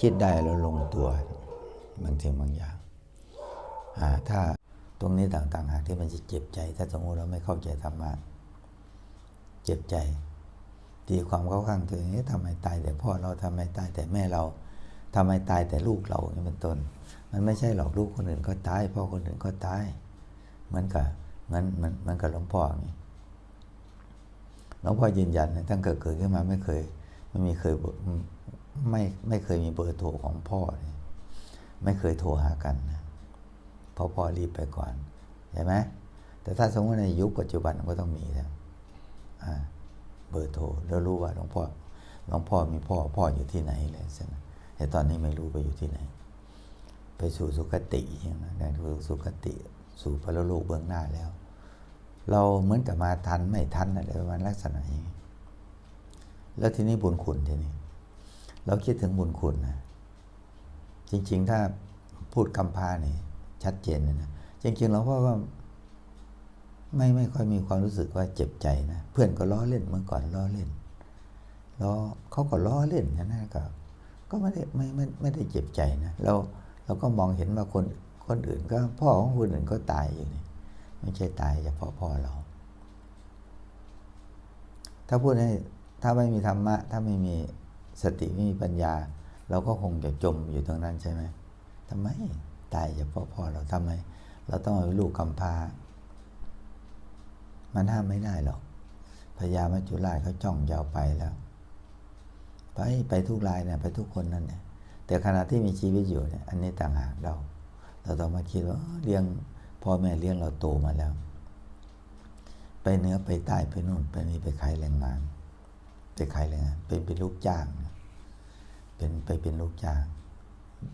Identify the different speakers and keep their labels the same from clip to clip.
Speaker 1: คิดได้แล้วลงตัวบางสิ่งบางอย่างาถ้าตรงนี้ต่าง ๆ หากที่มันจะเจ็บใจ ถ้าสมมติเราไม่เข้าใจธรรมะเจ็บใจตีความเข้าข้างตัวเองทำไมตายแต่พ่อเราทำไมตายแต่แม่เราทำไมตายแต่ลูกเรานี่เป็นต้น มันไม่ใช่หรอกลูกคนอื่นก็ตายพ่อคนอื่นก็ตายเหมือนกับเหมือนเหมือนเหมือนกับหลวงพ่ออย่างนี้หลวงพ่อยืนยันนะตั้งเกิดเกิดขึ้นมาไม่เคย ไม่มีเคย ไม่ไม่เคยมีเบอร์โทรของพ่อเนี่ยไม่เคยโทรหากันนะเพราะพ่อรีบไปก่อนใช่ไหมแต่ถ้าสมมติในยุคปัจจุบันก็ต้องมีแล้วเบอร์โทรแล้วรู้ว่าหลวงพ่อหลวงพ่อมีพ่อพ่ออยู่ที่ไหนเลยใช่ไหมแต่ตอนนี้ไม่รู้ไปอยู่ที่ไหน ไปสู่สุคติอย่างนั้นได้สู่สุคติ สู่พระโลกเบื้องหน้าแล้ว เราเหมือนกับมาทันไม่ทันอะไรประมาณลักษณะอย่างนี้แล้วทีนี้บุญคุณทีนี้ เราคิดถึงบุญคุณนะจริง ๆ ถ้าพูดกำพร้านี่ชัดเจนเลยนะจริงๆหลวงพ่อว่าไม่ไม่ค่อยมีความรู้สึกว่าเจ็บใจนะเพื่อนก็ล้อเล่นเมื่อก่อนล้อเล่นล้อเขาก็ล้อเล่นนะนะก็ก็ไม่ได้ไม่ไม่ไม่ได้เจ็บใจนะเราเราก็มองเห็นว่าคนคนอื่นก็พ่อของคนอื่นก็ตายอยู่นี่ไม่ใช่ตายเฉพาะพ่อเรา ถ้าพูดให้ถ้าไม่มีธรรมะ ถ้าไม่มี สติไม่มีปัญญา เราก็คงจะจมอยู่ตรงนั้นใช่ไหมทำไมตายเฉพาะพ่อเราทำไม เราต้องเอาลูกกำพร้ามันห้ามไม่ได้หรอกพญามัจจุราชเขาจ้องยาวไปแล้ว ไปไปทุกรายเนี่ยไปทุกคนนั่นเนี่ยแต่ขณะที่มีชีวิตอยู่เนี่ยอันนี้ต่างหากเราเราต้องมาคิดว่าเลี้ยงพ่อแม่เลี้ยงเราโตมาแล้ว ไปเนื้อไปใต้ไปนู่นไปนี่ไปขายแรงงาน ไปขายแรงงานเป็นเป็นลูกจ้างเป็นไปเป็นลูกจ้าง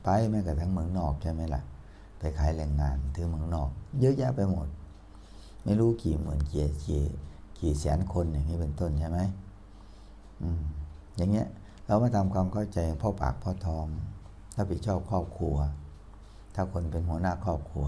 Speaker 1: ไปแม้กระทั่งเมืองนอกใช่ไหมล่ะ ไปขายแรงงานถึงเมืองนอก เยอะแยะไปหมด ไม่รู้กี่หมื่นกี่กี่กี่แสนคนอย่างนี้เป็นต้นใช่ไหมอืมอย่างเงี้ยเรามาทำความเข้าใจพ่อปากพ่อทองรับผิดชอบครอบครัว ถ้าคนเป็นหัวหน้าครอบครัว